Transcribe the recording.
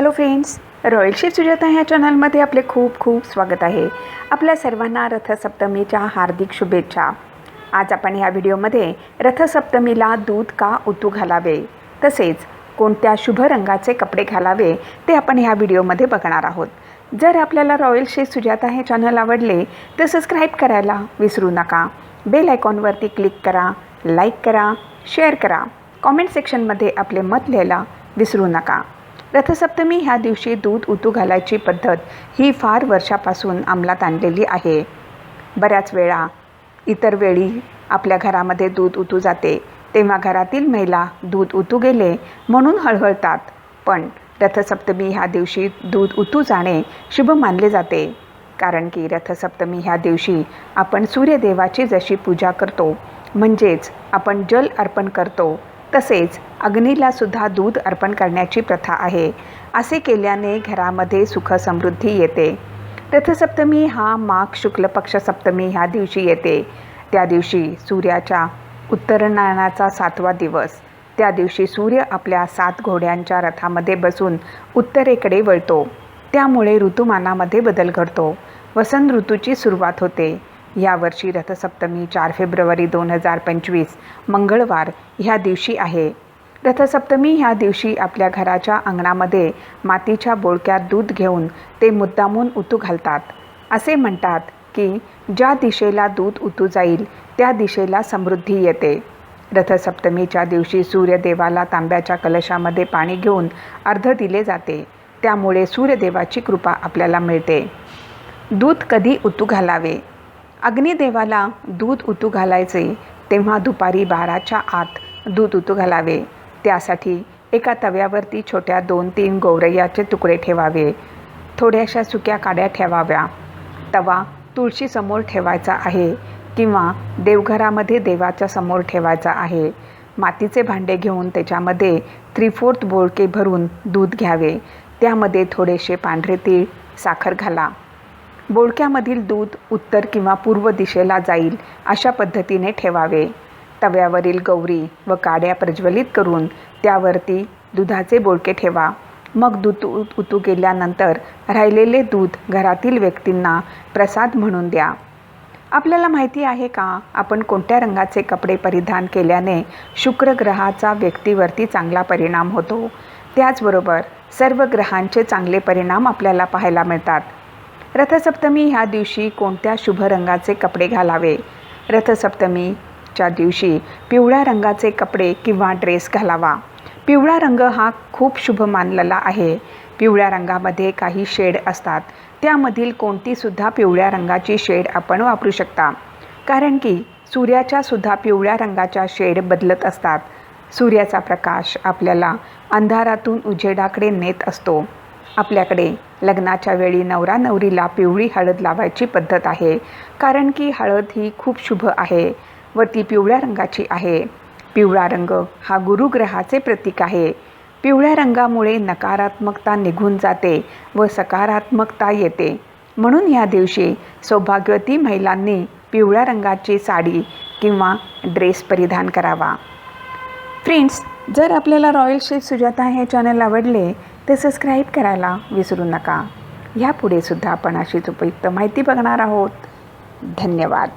Hello friends royal Sujata ह्या चॅनलमध्ये आपले खूप खूप स्वागत आहे. आपल्या सर्वांना रथसप्तमीच्या हार्दिक शुभेच्छा. आज आपण या व्हिडिओमध्ये रथसप्तमीला दूध का उतू घालावे तसेच कोणत्या शुभ रंगाचे कपडे घालावे ते आपण ह्या व्हिडिओमध्ये बघणार आहोत. जर आपल्याला रॉयल शेफ सुजाता हे चॅनल आवडले तर सबस्क्राईब करायला विसरू नका. बेल आयकॉनवरती क्लिक करा लाईक करा शेअर करा. कॉमेंट सेक्शनमध्ये आपले मत लिहायला विसरू नका. रथसप्तमी ह्या दिवशी दूध उतू घालायची पद्धत ही फार वर्षापासून अंमलात आणलेली आहे. बऱ्याच वेळा इतर वेळी आपल्या घरामध्ये दूध उतू जाते तेव्हा घरातील महिला दूध उतू गेले म्हणून हळहळतात. पण रथसप्तमी ह्या दिवशी दूध उतू जाणे शुभ मानले जाते कारण की रथसप्तमी ह्या दिवशी आपण सूर्यदेवाची जशी पूजा करतो म्हणजेच आपण जल अर्पण करतो तसेच अग्नीलासुद्धा दूध अर्पण करण्याची प्रथा आहे. असे केल्याने घरामध्ये सुख समृद्धी येते. रथसप्तमी हा माघ शुक्ल पक्ष सप्तमी ह्या दिवशी येते. त्या दिवशी सूर्याच्या उत्तरायणाचा सातवा दिवस. त्या दिवशी सूर्य आपल्या सात घोड्यांच्या रथामध्ये बसून उत्तरेकडे वळतो. त्यामुळे ऋतुमानामध्ये बदल घडतो. वसंत ऋतूची सुरुवात होते. यावर्षी रथसप्तमी चार फेब्रुवारी दोन हजार पंचवीस मंगळवार ह्या दिवशी आहे. रथसप्तमी ह्या दिवशी आपल्या घराच्या अंगणामध्ये मातीच्या बोळक्यात दूध घेऊन ते मुद्दामून उतू घालतात. असे म्हणतात की ज्या दिशेला दूध उतू जाईल त्या दिशेला समृद्धी येते. रथसप्तमीच्या दिवशी सूर्यदेवाला तांब्याच्या कलशामध्ये पाणी घेऊन अर्ध दिले जाते. त्यामुळे सूर्यदेवाची कृपा आपल्याला मिळते. दूध कधी उतू घालावे? अग्निदेवाला दूध उतू घालायचे तेव्हा दुपारी बाराच्या आत दूध उतू घालावे. त्यासाठी एका तव्यावरती छोट्या दोन तीन गौरैयाचे तुकडे ठेवावे. थोड्याशा सुक्या काड्या ठेवाव्या. तवा तुळशीसमोर ठेवायचा आहे किंवा देवघरामध्ये देवाच्या समोर ठेवायचा आहे. मातीचे भांडे घेऊन त्याच्यामध्ये थ्री फोर्थ बोळके भरून दूध घ्यावे. त्यामध्ये थोडेसे पांढरे तीळ साखर घाला. बोळक्यामधील दूध उत्तर किंवा पूर्व दिशेला जाईल अशा पद्धतीने ठेवावे. तव्यावरील गौरी व काड्या प्रज्वलित करून त्यावरती दुधाचे बोळके ठेवा. मग दूध उतू गेल्यानंतर राहिलेले दूध घरातील व्यक्तींना प्रसाद म्हणून द्या. आपल्याला माहिती आहे का आपण कोणत्या रंगाचे कपडे परिधान केल्याने शुक्र ग्रहाचा व्यक्तीवरती चांगला परिणाम होतो? त्याचबरोबर सर्व ग्रहांचे चांगले परिणाम आपल्याला पाहायला मिळतात. रथसप्तमी ह्या दिवशी कोणत्या शुभ रंगाचे कपडे घालावे? रथसप्तमी च्या दिवशी पिवळ्या रंगाचे कपडे किंवा ड्रेस घालावा. पिवळा रंग हा खूप शुभ मानलेला आहे. पिवळ्या रंगामध्ये काही शेड असतात. त्यामधील कोणतीसुद्धा पिवळ्या रंगाची शेड आपण वापरू शकता. कारण की सूर्याच्यासुद्धा पिवळ्या रंगाच्या शेड बदलत असतात. सूर्याचा प्रकाश आपल्याला अंधारातून उजेडाकडे नेत असतो. आपल्याकडे लग्नाच्या वेळी नवरा नवरीला पिवळी हळद लावायची पद्धत आहे. कारण की हळद ही खूप शुभ आहे. व ती पिवळ्या रंगाची आहे. पिवळा रंग हा गुरुग्रहाचे प्रतीक आहे. पिवळ्या रंगामुळे नकारात्मकता निघून जाते व सकारात्मकता येते. म्हणून या दिवशी सौभाग्यवती महिलांनी पिवळ्या रंगाची साडी किंवा ड्रेस परिधान करावा. फ्रेंड्स जर आपल्याला रॉयल शेफ सुजाता हे चॅनल आवडले तर सबस्क्राईब करायला विसरू नका. ह्यापुढेसुद्धा आपण अशीच उपयुक्त माहिती बघणार आहोत. धन्यवाद.